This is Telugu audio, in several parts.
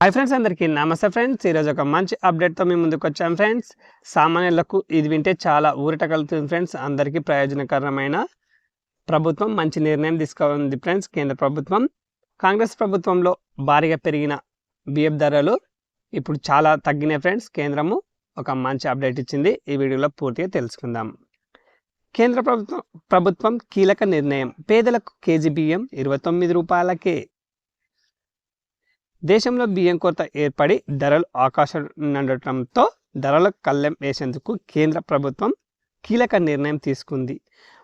హాయ్ ఫ్రెండ్స్ అందరికీ నమస్తే ఫ్రెండ్స్ ఈరోజు ఒక మంచి అప్డేట్తో మేము ముందుకు వచ్చాం ఫ్రెండ్స్ సామాన్యులకు ఇది వింటే చాలా ఊరట కలుగుతుంది ఫ్రెండ్స్ అందరికీ ప్రయోజనకరమైన ప్రభుత్వం మంచి నిర్ణయం తీసుకుంది ఫ్రెండ్స్ కేంద్ర ప్రభుత్వం. కాంగ్రెస్ ప్రభుత్వంలో భారీగా పెరిగిన బియ్యం ధరలు ఇప్పుడు చాలా తగ్గినాయి ఫ్రెండ్స్ కేంద్రము ఒక మంచి అప్డేట్ ఇచ్చింది. ఈ వీడియోలో పూర్తిగా తెలుసుకుందాం. కేంద్ర ప్రభుత్వం ప్రభుత్వం కీలక నిర్ణయం. పేదలకు కేజీ బియ్యం ఇరవై తొమ్మిది రూపాయలకే దేశంలో బియ్యం కొరత ఏర్పడి ధరలు ఆకాశం ఉండటంతో ధరల కళ్ళెం వేసేందుకు కేంద్ర ప్రభుత్వం కీలక నిర్ణయం తీసుకుంది.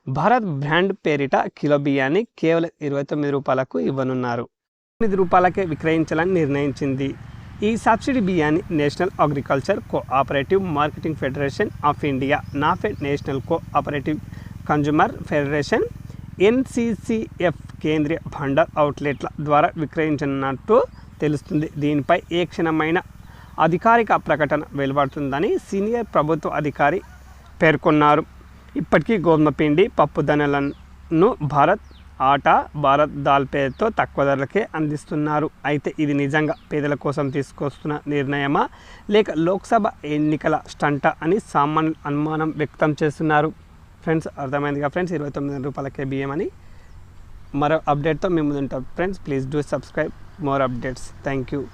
భారత్ బ్రాండ్ పేరిట కిలో బియ్యాన్ని కేవలం ఇరవై తొమ్మిది రూపాయలకు ఇవ్వనున్నారు. తొమ్మిది రూపాయలకే విక్రయించాలని నిర్ణయించింది. ఈ సబ్సిడీ బియ్యాన్ని National Agriculture Cooperative Marketing Federation of India NAFED National Cooperative Consumer Federation NCCF Kendriya Bhandar అవుట్లెట్ల ద్వారా విక్రయించనున్నట్టు తెలుస్తుంది. దీనిపై ఏ క్షణమైన అధికారిక ప్రకటన వెలువడుతుందని సీనియర్ ప్రభుత్వ అధికారి పేర్కొన్నారు. ఇప్పటికీ గోధుమ పిండి భారత్ ఆటా భారత్ దాల్ పేరుతో తక్కువ ధరలకే అందిస్తున్నారు. అయితే ఇది నిజంగా పేదల కోసం తీసుకొస్తున్న నిర్ణయమా? లేక లోక్సభ ఎన్నికల స్టంట అని సామాన్యులు అనుమానం వ్యక్తం చేస్తున్నారు. ఫ్రెండ్స్ అర్థమైందిగా ఫ్రెండ్స్? ఇరవై తొమ్మిది రూపాయలకే బియ్యం అని. మరో అప్డేట్తో మేము ఉంటాం friends please do subscribe. more updates. Thank you.